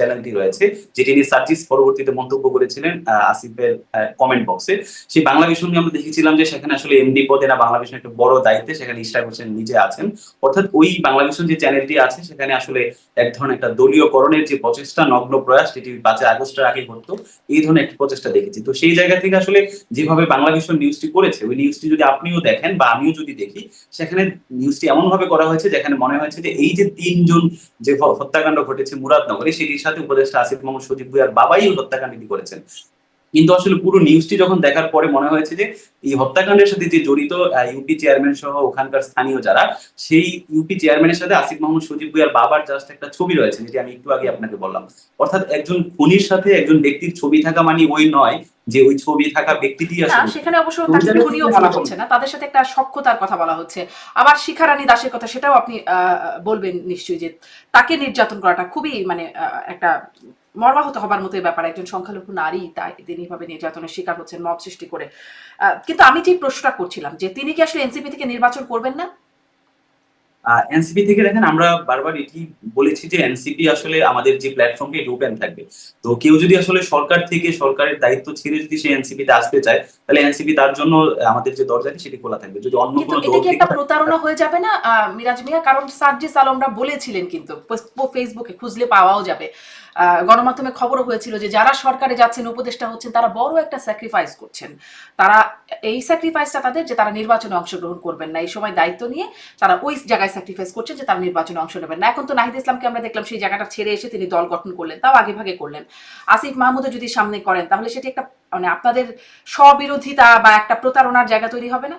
চ্যানেলটি রয়েছে, যেটি নিয়ে সার্জিস পরবর্তীতে মন্তব্য করেছিলেন আসিফের কমেন্ট বক্সে সেই বাংলা ভিশন নিয়ে আমরা দেখেছিলাম যে সেখানে আসলে এমডি পদে না, বাংলা ভিশন একটা বড় দায়িত্বে সেখানে ইশরাক হোসেন নিজে আছেন। অর্থাৎ ওই বাংলা ভিশন যে চ্যানেলটি আছে, সেখানে আসলে এক ধরনের একটা দলীয়করণের যে প্রচেষ্টা, নগ্ন প্রয়াস, যেটি পাঁচই আগস্টের আগে ঘটতো, এই ধরনের একটি প্রচেষ্টা দেখেছি। তো সেই জায়গা থেকে আসলে যেভাবে বাংলা ভিশন নিউজটি করেছে, ওই নিউজটি যদি আপনিও দেখেন বা আমিও যদি দেখি, সেখানে নিউজটি এমন ভাবে করা হয়েছে যেখানে মনে হয়েছে যে এই যে তিনজন যে হত্যাকাণ্ড ঘটেছে মুরাদনগরে, সেটির উপদেষ্টা আসিফ মোহাম্মদ সজিব ভুইয়ার বাবাই হত্যাকাণ্ডটি করেছেন। কিন্তু আসলে পুরো নিউজটি যখন দেখার পরে মনে হয়েছে যে এই হত্যাকাণ্ডের সাথে যে জড়িত ইউপি চেয়ারম্যান সহ ওখানকার স্থানীয় যারা সেই ইউপি চেয়ারম্যানের সাথে আসিফ মোহাম্মদ সজিব ভুইয়ার বাবার জাস্ট একটা ছবি রয়েছে যেটি আমি একটু আগে আপনাকে বললাম। অর্থাৎ একজন খুনির সাথে একজন ব্যক্তির ছবি থাকা মানে ওই নয় যে ওই ছবি থাকা ব্যক্তিটি আসলে। সেখানে অবশ্য তো তাকে জানি খুনিও বলা হচ্ছে না তাদের সাথে একটা সক্ষতার কথা বলা হচ্ছে। আবার শিখারানী দাসের কথা সেটাও আপনি আহ, বলবেন নিশ্চয়ই যে তাকে নির্যাতন করাটা খুবই মানে একটা মর্মাহত হবার মতো ব্যাপার একজন সংখ্যালঘু নারী তাই তিনি এভাবে নির্যাতনের শিকার হচ্ছেন, মব সৃষ্টি করে। কিন্তু আমি যে প্রশ্নটা করছিলাম যে তিনি কি আসলে এনসিপি থেকে নির্বাচন করবেন না? এনসিপি থেকে দেখেন আমরা বারবার এটি বলেছি যে এনসিপি আসলে আমাদের যে প্ল্যাটফর্মটি এটি ওপেন থাকবে। তো কেউ যদি আসলে সরকার থেকে সরকারের দায়িত্ব ছেড়ে যদি সে এনসিপি তে আসতে চায় তাহলে এনসিপি তার জন্য আমাদের যে দরজাটি সেটি খোলা থাকবে। যদি অন্য কোনো দল থেকে একটা প্রতারণা হয়ে যাবে না মিরাজ মিয়া? কারণ সার্জিস আলমরা বলেছিলেন কিন্তু ফেসবুকে খুঁজলে পাওয়াও যাবে। গণমাধ্যমে খবরও হয়েছিল যে যারা সরকারে যাচ্ছেন উপদেষ্টা হচ্ছেন তারা বড় একটা স্যাক্রিফাইস করছেন। তারা এই স্যাক্রিফাইসটা তাদের যে তারা নির্বাচনে অংশগ্রহণ করবেন না। এই সময় দায়িত্ব নিয়ে তারা ওই জায়গায় স্যাক্রিফাইস করছেন যে তারা নির্বাচনে অংশ নেবেন না। এখন তো নাহিদ ইসলামকে আমরা দেখলাম সেই জায়গাটা ছেড়ে এসে তিনি দল গঠন করলেন, তাও আগে ভাগে করলেন। আসিফ মাহমুদও যদি সামনে করেন, তাহলে সেটি একটা মানে আপনাদের স্ববিরোধিতা বা একটা প্রতারণার জায়গা তৈরি হবে না,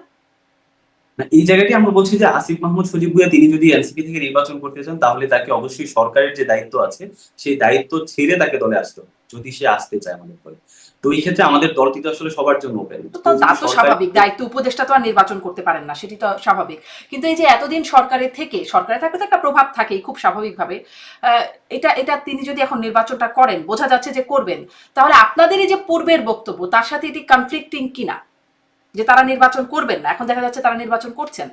এই জায়গাটি আমরা বলছি যে আসিফ মাহমুদ সজিব ভুইয়া, তিনি যদি এনসিপি থেকে নির্বাচন করতে চান, তাহলে তাকে অবশ্যই সরকারের যে দায়িত্ব আছে, সেই দায়িত্ব ছেড়ে তাকে দলে আসতে হবে। যদি সে আসতে চায় আমাদের দলে। তো এই ক্ষেত্রে আমাদের দলটি তো আসলে সবার জন্য ওপেন তা তো স্বাভাবিক দায়িত্ব উপদেষ্টা তো আর নির্বাচন করতে পারেন না সেটি তো স্বাভাবিক। কিন্তু এই যে এতদিন সরকারের থেকে সরকারে থাকলে তো একটা প্রভাব থাকেই খুব স্বাভাবিকভাবে। আহ, এটা এটা তিনি যদি এখন নির্বাচনটা করেন বোঝা যাচ্ছে যে করবেন। তাহলে আপনাদের এই যে পূর্বের বক্তব্য তার সাথে এটি কনফ্লিক্টিং কিনা? যে তারা নির্বাচন করবেন না এখন দেখা যাচ্ছে তারা নির্বাচন করছেন।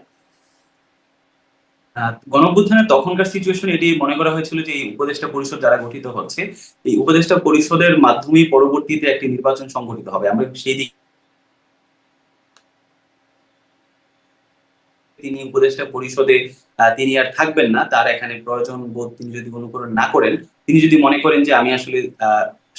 গণঅভ্যুত্থানের তখনকার সিচুয়েশন এটি মনে করা হয়েছিল যে এই উপদেষ্টা পরিষদ যারা গঠিত হচ্ছে, এই উপদেষ্টা পরিষদের মাধ্যমেই পরবর্তীতে একটি নির্বাচন সংগঠিত হবে। আমরা সেই দিক তিনি উপদেষ্টা পরিষদে তিনি আর থাকবেন না, তার এখানে প্রয়োজন বোধ তিনি যদি অনুকরণ না করেন, তিনি যদি মনে করেন যে আমি আসলে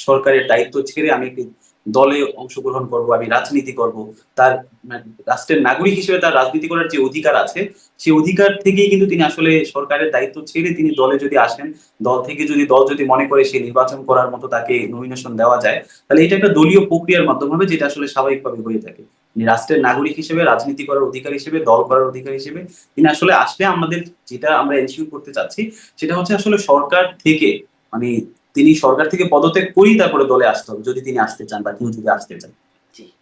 সরকারের দায়িত্ব ছেড়ে আমি একটি দলে অংশগ্রহণ করব আমি রাজনীতি করব তার মানে, রাষ্ট্রের নাগরিক হিসেবে তার রাজনীতি করার যে অধিকার আছে সেই অধিকার থেকেই কিন্তু তিনি আসলে সরকারের দায়িত্ব ছেড়ে তিনি দলে যদি আসেন দল থেকে যদি দল যদি মনে করে সে নির্বাচন করার মতো তাকে নমিনেশন দেওয়া যায় তাহলে এটা একটা দলীয় প্রক্রিয়ার মাধ্যমে হবে যেটা আসলে স্বাভাবিকভাবে হয়ে থাকে। রাষ্ট্রের নাগরিক হিসেবে রাজনীতি করার অধিকার হিসেবে দল করার অধিকার হিসেবে তিনি আসলে আসলে আমাদের যেটা আমরা এনশিওর করতে চাচ্ছি সেটা হচ্ছে আসলে সরকার থেকে মানে তিনি সরকার থেকে পদত্যাগ করেই তারপরে দলে আসতে হবে, যদি তিনি আসতে চান বা কেউ যদি আসতে চান।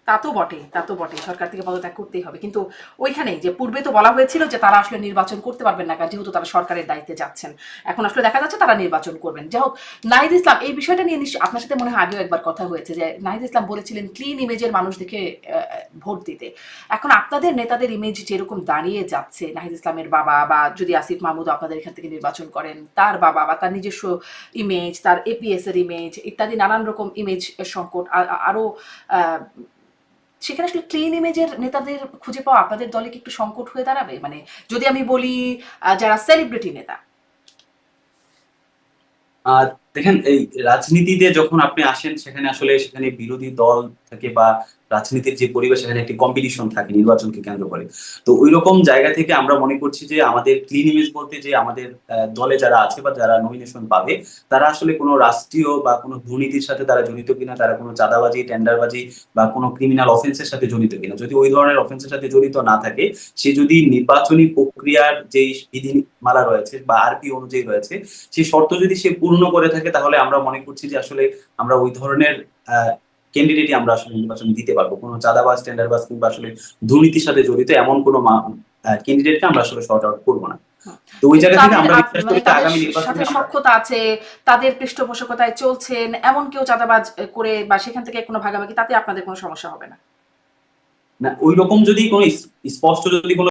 তা তো বটে তা তো বটে সরকার থেকে পদত্যাগ করতেই হবে। কিন্তু ওইখানে যে পূর্বে তো বলা হয়েছিল যে তারা আসলে নির্বাচন করতে পারবেন না যেহেতু তারা সরকারের দায়িত্বে যাচ্ছেন। এখন আসলে দেখা যাচ্ছে তারা নির্বাচন করবেন। যাই হোক নাহিদ ইসলাম এই বিষয়টা নিয়ে নিশ্চয় আপনার সাথে মনে হয় আগেও একবার কথা হয়েছে যে নাহিদ ইসলাম বলেছিলেন ক্লিন ইমেজের মানুষ দেখে ভোট দিতে। এখন আপনাদের নেতাদের ইমেজ যেরকম দাঁড়িয়ে যাচ্ছে নাহিদ ইসলামের বাবা বা যদি আসিফ মাহমুদ আপনাদের এখান থেকে নির্বাচন করেন তার বাবা বা তার নিজস্ব ইমেজ তার এপিএস এর ইমেজ ইত্যাদি নানান রকম ইমেজ সংকট আ- আ- আরও আহ, সেখানে আসলে ক্লিন ইমেজের নেতাদের খুঁজে পাওয়া আপনাদের দলে কি একটু সংকট হয়ে দাঁড়াবে? মানে যদি আমি বলি যারা সেলিব্রিটি নেতা। দেখেন, এই রাজনীতিতে যখন আপনি আসেন, সেখানে আসলে সেখানে বিরোধী দল থাকে বা রাজনীতির যে পরিবেশ, সেখানে একটি কম্পিটিশন থাকে, নির্বাচনকে কেন্দ্র করে। তো ওই রকম জায়গা থেকে আমরা মনে করছি যে, আমাদের ক্লিন ইমেজ বলতে যে, আমাদের দলে যারা আছে বা যারা নমিনেশন পাবে, তারা আসলে কোনো রাষ্ট্রীয় বা কোনো দুর্নীতির সাথে তারা জড়িত কিনা, তারা কোনো চাঁদাবাজি টেন্ডারবাজি বা কোনো ক্রিমিনাল অফেন্সের সাথে জড়িত কিনা। যদি ওই ধরনের অফেন্সের সাথে জড়িত না থাকে, সে যদি নির্বাচনী প্রক্রিয়ার যে বিধিমালা রয়েছে বা আরপি অনুযায়ী রয়েছে সেই শর্ত যদি সে পূর্ণ করে থাকে তাহলে আমরা মনে করছি যে আসলে আমরা ওই ধরনের ক্যান্ডিডেটই আমরা আসলে নির্বাচনে দিতে পারব। কোনো চাঁদাবাজ টেন্ডারবাজ কিংবা আসলে দুর্নীতির সাথে জড়িত এমন কোনো ক্যান্ডিডেটকে আমরা আসলে শর্ট আউট করব না। তো ওই জায়গা থেকে আমরা বিশ্বাস করি আগামী নির্বাচনে সক্ষতা আছে তাদের পৃষ্ঠপোষকতায় চলছেন এমন কেউ চাঁদাবাজ করে বা সেখান থেকে কোনো ভাগাভাগি তাতে আপনাদের কোনো সমস্যা হবে না। না ওই রকম যদি কোনো স্পষ্ট যদি কোনো